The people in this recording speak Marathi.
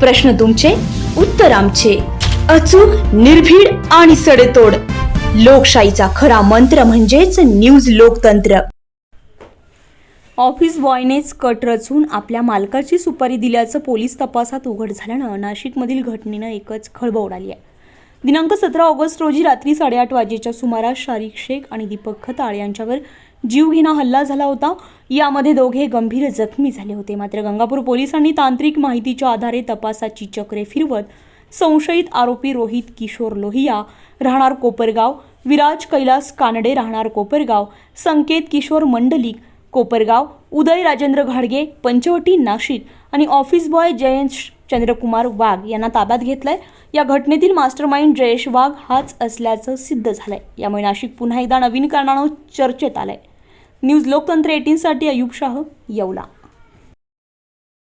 प्रश्न तुमचे उत्तर आमचे. अचूक निर्भीड आणि सडेतोड. लोकशाहीचा खरा मंत्र म्हणजेच न्यूज लोकतंत्र. ऑफिस बॉयनेच कट रचून आपल्या मालकाची सुपारी दिल्याचं पोलीस तपासात उघड झाल्यानं नाशिकमधील घटनेनं एकच खळबळ उडाली आहे. दिनांक सतरा ऑगस्ट रोजी रात्री साडेआठ वाजेच्या सुमारास शारिक शेख आणि दीपक खताळ यांच्यावर जीवघेणा हल्ला झाला होता. यामध्ये दोघे गंभीर जखमी झाले होते. मात्र गंगापूर पोलिसांनी तांत्रिक माहितीच्या आधारे तपासाची चक्रे फिरवत संशयित आरोपी रोहित किशोर लोहिया राहणार कोपरगाव विराज कैलास कानडे राहणार कोपरगाव संकेत किशोर मंडलिक कोपरगाव उदय राजेंद्र घाडगे पंचवटी नाशिक आणि ऑफिस बॉय जयंत चंद्रकुमार वाघ यांना ताब्यात घेतलंय. या घटनेतील मास्टरमाइंड जयेश वाघ हाच असल्याचं सिद्ध झालंय. यामुळे नाशिक पुन्हा एकदा नवीन कारणानं चर्चेत आलंय. न्यूज लोकतंत्र एटीनसाठी अयुब शाह येवला.